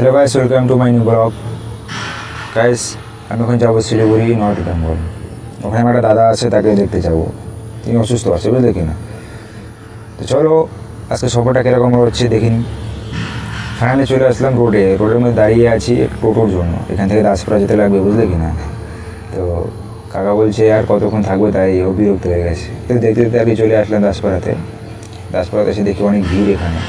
Hello guys welcome to my new blog guys আমি এখন যাব শিলিগুড়ি নর্থ বেঙ্গল ওখানে আমার একটা দাদা আছে, তাকে দেখতে যাব। তিনি অসুস্থ আছে বুঝলে কি না। তো চলো, আজকে সফরটা কীরকম হচ্ছে দেখিনি ফাইনালি চলে আসলাম রোডে রোডের মধ্যে দাঁড়িয়ে আছি টোটোর জন্য। এখান থেকে দাসপাড়া যেতে লাগবে, বুঝলে কি না? তো কাকা বলছে, আর কতক্ষণ থাকবে? তাই ও বিরক্ত হয়ে গেছে। তো দেখতে দেখতে আর চলে আসলাম দাসপাড়াতে দাসপাড়াতে এসে দেখি অনেক ভিড় এখানে।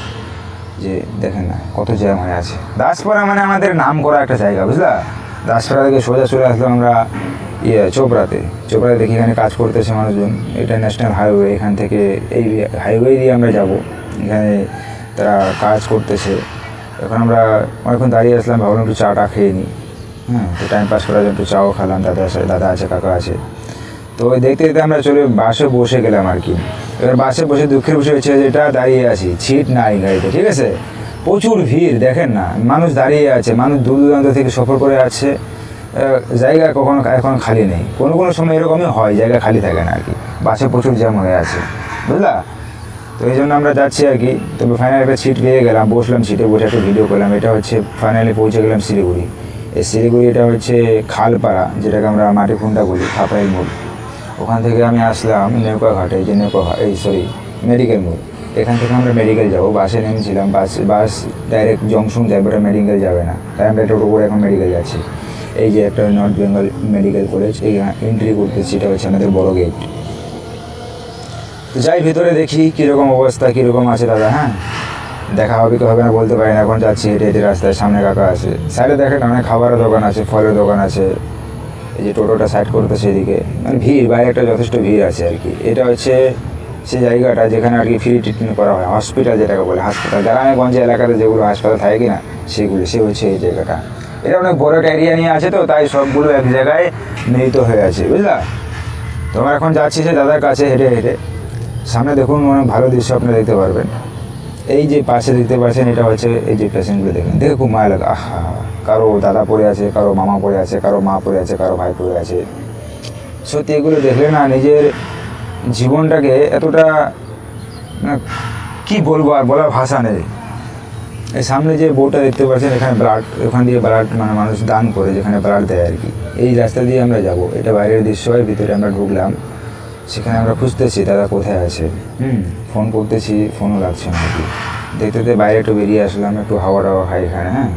যে দেখেন না, কত জ্যাম হয়ে আছে। দাসপাড়া মানে আমাদের নাম করা একটা জায়গা, বুঝলা? দাসপাড়া থেকে সোজা চলে আসলাম আমরা ইয়ে চোপড়াতে। চোপড়াতে দেখি এখানে কাজ করতেছে মানুষজন। এটা ন্যাশনাল হাইওয়ে এখান থেকে এই হাইওয়ে দিয়ে আমরা যাব। এখানে তারা কাজ করতেছে। এখন আমরা অনেকক্ষণ দাঁড়িয়ে আসলাম, ভাবলাম একটু চাটা খেয়ে নিই হ্যাঁ তো টাইম পাস করার জন্য একটু চাও খেলাম, দাদা দাদা আছে, কাকা আছে। তো ওই দেখতে দেখতে আমরা চলে বাসে বসে গেলাম আর কি। এবার বাসে বসে দুঃখের বিষয় হচ্ছে যেটা দাঁড়িয়ে আছি, ছিট নাই গাড়িতে, ঠিক আছে? প্রচুর ভিড়, দেখেন না, মানুষ দাঁড়িয়ে আছে, মানুষ দূর দূরান্ত থেকে সফর করে আছে জায়গা কখনো এখন খালি নেই। কোনো কোনো সময় এরকমই হয়, জায়গা খালি থাকে না আর কি। বাসে প্রচুর জ্যাম হয়ে আছে, বুঝলা? তো এই জন্য আমরা যাচ্ছি আর কি। তবে ফাইনালি একটা সিট পেয়ে গেলাম, বসলাম সিটে বসে একটা ভিডিও করলাম। এটা হচ্ছে ফাইনালি পৌঁছে গেলাম শিলিগুড়ি। এই শিলিগুড়ি এটা হচ্ছে খালপাড়া, যেটাকে আমরা মাটি খুন্ডা বলি, খাপাইল মোড়। ওখান থেকে আমি আসলাম নৌকা ঘাটে যে ঘাট এই সরি মেডিকেল মোড়। এখান থেকে আমরা মেডিকেল যাব। বাসে নেমেছিলাম। বাস বাস ডাইরেক্ট জংশন যাবে ওটা মেডিকেল যাবে না। তাই আমরা টোটো করে এখন মেডিকেল যাচ্ছি। এই যে একটা নর্থ বেঙ্গল মেডিকেল কলেজ এই এন্ট্রি করতেছি, এটা হচ্ছে আমাদের বড় গেট তো যাই, ভিতরে দেখি কীরকম অবস্থা, কীরকম আছে দাদা হ্যাঁ? দেখা হবে কি হবে না বলতে পারি না, এখন যাচ্ছি হেঁটে হেঁটে রাস্তায় সামনে কাকা আছে। সাইডে দেখেন, অনেক খাবারের দোকান আছে, ফলের দোকান আছে। এই যে টোটোটা সাইড করতেছে সেদিকে। মানে ভিড়, বাইরে একটা যথেষ্ট ভিড় আছে আর কি। এটা হচ্ছে সেই জায়গাটা যেখানে আর কি ফ্রি ট্রিটমেন্ট করা হয়। হসপিটাল যেটাকে বলে হাসপাতাল গ্রামে গঞ্জে এলাকাতে যেগুলো হাসপাতাল থাকে না সেগুলো, সে হচ্ছে এই জায়গাটা। এটা অনেক বড় একটা এরিয়া নিয়ে আছে তো, তাই সবগুলো এক জায়গায় মিলিত হয়ে আছে, বুঝলা? তো আমরা এখন যাচ্ছি সে দাদার কাছে হেঁটে হেঁটে। সামনে দেখুন অনেক ভালো দৃশ্য আপনি দেখতে পারবেন। এই যে পাশে দেখতে পাচ্ছেন, এটা হচ্ছে এই যে পেশেন্টগুলো দেখেন। দেখে খুব মায়া লাগে, আহা, কারও দাদা পড়ে আছে, কারও মামা পড়ে আছে, কারও মা পড়ে আছে, কারও ভাই পড়ে আছে। সত্যি এগুলো দেখলে না নিজের জীবনটাকে এতটা কি বলব আর বলার ভাষা নেই। এই সামনে যে বোর্ডটা দেখতে পাচ্ছেন, এখানে ব্লাড ওখান দিয়ে ব্লাড মানে মানুষ দান করে, যেখানে ব্লাড দেয় আর কি। এই রাস্তা দিয়ে আমরা যাব। এটা বাইরের দৃশ্য হয় ভিতরে আমরা ঢুকলাম। সেখানে আমরা খুঁজতেছি দাদা কোথায় আছে? হুম। ফোন করতেছি ফোনও লাগছে না কি দেখতে দেখতে বাইরে একটু বেরিয়ে আসলাম একটু হাওয়া টাওয়া খাই এখানে হ্যাঁ?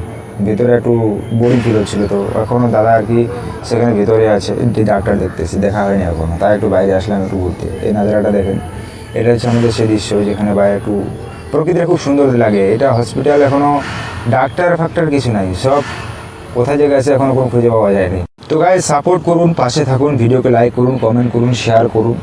ভেতরে একটু বোরিং ফিল হচ্ছিল তো এখনও দাদা আর কি সেখানে ভেতরে আছে যে ডাক্তার দেখতেছি দেখা হয়নি এখনও তাই একটু বাইরে আসলাম একটু ঘুরতে। এই নাজারাটা দেখেন এটা হচ্ছে আমাদের সেই দৃশ্য যেখানে বাইরে একটু প্রকৃতিটা খুব সুন্দর লাগে এটা হসপিটাল এখনও ডাক্তার ফাক্তার কিছু নাই সব কোথায় যে গেছে এখনও কোনো খুঁজে পাওয়া যায়নি। তো গায়ে সাপোর্ট করুন পাশে থাকুন ভিডিওকে লাইক করুন কমেন্ট করুন শেয়ার করুন।